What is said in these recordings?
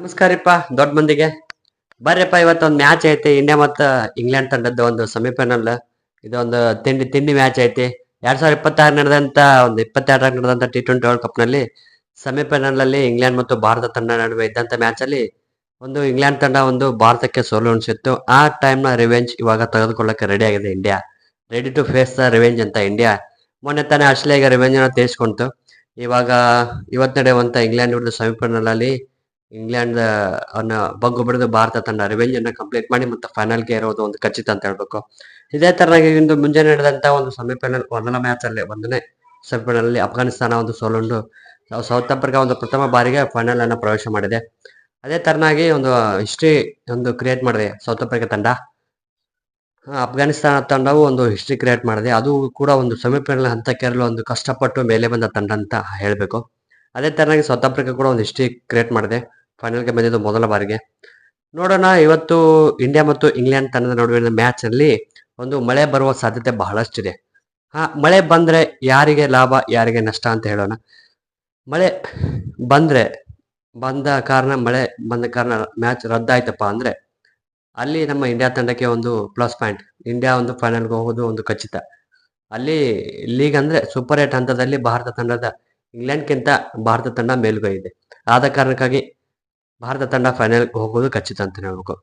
ನಮಸ್ಕಾರಪ್ಪ, ದೊಡ್ಡ ಮಂದಿಗೆ. ಬರ್ರಿಪ್ಪ, ಇವತ್ತೊಂದು ಮ್ಯಾಚ್ ಐತಿ, ಇಂಡಿಯಾ ಮತ್ತು ಇಂಗ್ಲೆಂಡ್ ತಂಡದ್ದು ಒಂದು ಸೆಮಿಫೈನಲ್ ಇದೊಂದು ತಿಂಡಿ ತಿಂಡಿ ಮ್ಯಾಚ್ ಐತಿ. ಎರಡ್ ಸಾವಿರದ ಇಪ್ಪತ್ತಾರು ನಡೆದಂತ, ಒಂದು ಇಪ್ಪತ್ತೆರಡರಾಗ ನಡೆದಂತ ಟಿ ಟ್ವೆಂಟಿ ವರ್ಲ್ಡ್ ಕಪ್ನಲ್ಲಿ ಸೆಮಿಫೈನಲ್ ಅಲ್ಲಿ ಇಂಗ್ಲೆಂಡ್ ಮತ್ತು ಭಾರತ ತಂಡ ನಡುವೆ ಇದ್ದಂತ ಮ್ಯಾಚ್ ಅಲ್ಲಿ ಒಂದು ಇಂಗ್ಲೆಂಡ್ ತಂಡ ಒಂದು ಭಾರತಕ್ಕೆ ಸೋಲು ಉಣಿಸಿತ್ತು ಆ ಟೈಮ್ನ ರಿವೆಂಜ್ ಇವಾಗ ತೆಗೆದುಕೊಳ್ಳಕ್ಕೆ ರೆಡಿ ಆಗಿದೆ India. Ready to face the revenge ಅಂತ ಇಂಡಿಯಾ. ಮೊನ್ನೆ ತಾನೇ ಆಸ್ಟ್ರೇಲಿಯಾಗೆ ರಿವೆಂಜ್ ಅನ್ನ ತೀರಿಸ್ಕೊಂತು ಇವಾಗ ಇವತ್ತು ನಡೆಯುವಂತ ಇಂಗ್ಲೆಂಡ್ ವಿರುದ್ಧ ಸೆಮಿಫೈನಲ್ ಅಲ್ಲಿ ಇಂಗ್ಲೆಂಡ್ ಅನ್ನ ಬಗ್ಗು ಬಡಿದು ಭಾರತ ತಂಡ ರಿವೆಂಜ್ ಅನ್ನ ಕಂಪ್ಲೀಟ್ ಮಾಡಿ ಮತ್ತೆ ಫೈನಲ್ಗೆ ಇರೋದು ಒಂದು ಖಚಿತ ಅಂತ ಹೇಳ್ಬೇಕು. ಇದೇ ತರನಾಗಿ ಇಂದು ಮುಂಜಾನೆ ನಡೆದಂತ ಒಂದು ಸೆಮಿಫೈನಲ್ ಒಂದನೇ ಮ್ಯಾಚ್ ಅಲ್ಲಿ ಒಂದನೇ ಸೆಮಿಫೈನಲ್ ಅಲ್ಲಿ ಅಫ್ಘಾನಿಸ್ತಾನ ಒಂದು ಸೋಲುಂಡು. ಸೌತ್ ಆಫ್ರಿಕಾ ಒಂದು ಪ್ರಥಮ ಬಾರಿಗೆ ಫೈನಲ್ ಅನ್ನ ಪ್ರವೇಶ ಮಾಡಿದೆ. ಅದೇ ತರನಾಗಿ ಒಂದು ಹಿಸ್ಟ್ರಿ ಒಂದು ಕ್ರಿಯೇಟ್ ಮಾಡಿದೆ ಸೌತ್ ಆಫ್ರಿಕಾ ತಂಡ. ಅಫ್ಘಾನಿಸ್ತಾನ ತಂಡವು ಒಂದು ಹಿಸ್ಟ್ರಿ ಕ್ರಿಯೇಟ್ ಮಾಡಿದೆ. ಅದು ಕೂಡ ಒಂದು ಸೆಮಿಫೈನಲ್ ಹಂತಕ್ಕೇರಲು ಒಂದು ಕಷ್ಟಪಟ್ಟು ಮೇಲೆ ಬಂದ ತಂಡ ಅಂತ ಹೇಳಬೇಕು. ಅದೇ ತರನಾಗಿ ಸೌತ್ ಆಫ್ರಿಕಾ ಕೂಡ ಒಂದು ಹಿಸ್ಟ್ರಿ ಕ್ರಿಯೇಟ್ ಮಾಡಿದೆ. ಫೈನಲ್ಗೆ ಬಂದಿದ್ದು ಮೊದಲ ಬಾರಿಗೆ. ನೋಡೋಣ, ಇವತ್ತು ಇಂಡಿಯಾ ಮತ್ತು ಇಂಗ್ಲೆಂಡ್ ತಂಡದ ನಡುವಿನ ಮ್ಯಾಚ್ ಅಲ್ಲಿ ಒಂದು ಮಳೆ ಬರುವ ಸಾಧ್ಯತೆ ಬಹಳಷ್ಟಿದೆ. ಹಾ, ಮಳೆ ಬಂದ್ರೆ ಯಾರಿಗೆ ಲಾಭ, ಯಾರಿಗೆ ನಷ್ಟ ಅಂತ ಹೇಳೋಣ. ಮಳೆ ಬಂದ್ರೆ, ಬಂದ ಕಾರಣ, ಮಳೆ ಬಂದ ಕಾರಣ ಮ್ಯಾಚ್ ರದ್ದಾಯ್ತಪ್ಪ ಅಂದ್ರೆ ಅಲ್ಲಿ ನಮ್ಮ ಇಂಡಿಯಾ ತಂಡಕ್ಕೆ ಒಂದು ಪ್ಲಸ್ ಪಾಯಿಂಟ್ ಇಂಡಿಯಾ ಒಂದು ಫೈನಲ್ಗೆ ಹೋಗೋದು ಒಂದು ಖಚಿತ. ಅಲ್ಲಿ ಲೀಗ್ ಅಂದ್ರೆ ಸೂಪರ್ ಏಟ್ ಹಂತದಲ್ಲಿ ಭಾರತ ತಂಡದ ಇಂಗ್ಲೆಂಡ್ಗಿಂತ ಭಾರತ ತಂಡ ಮೇಲುಗೈ ಇದೆ. ಆದ ಕಾರಣಕ್ಕಾಗಿ ಭಾರತ ತಂಡ ಫೈನಲ್ ಹೋಗೋದು ಖಚಿತ ಅಂತ ಹೇಳ್ಬೇಕು.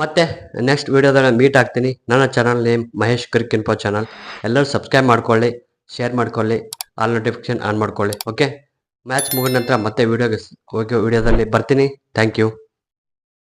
ಮತ್ತೆ ನೆಕ್ಸ್ಟ್ ವಿಡಿಯೋದಲ್ಲಿ ಮೀಟ್ ಆಗ್ತೀನಿ. ನನ್ನ channel name Mahesh cric info channel ಎಲ್ಲರೂ ಸಬ್ಸ್ಕ್ರೈಬ್ ಮಾಡ್ಕೊಳ್ಳಿ ಶೇರ್ ಮಾಡ್ಕೊಳ್ಳಿ ಆಲ್ ನೋಟಿಫಿಕೇಶನ್ ಆನ್ ಮಾಡ್ಕೊಳ್ಳಿ ಓಕೆ ಮ್ಯಾಚ್ ಮುಗಿದ ನಂತರ ಮತ್ತೆ ವಿಡಿಯೋಗೆ ವಿಡಿಯೋದಲ್ಲಿ ಬರ್ತೀನಿ. Thank you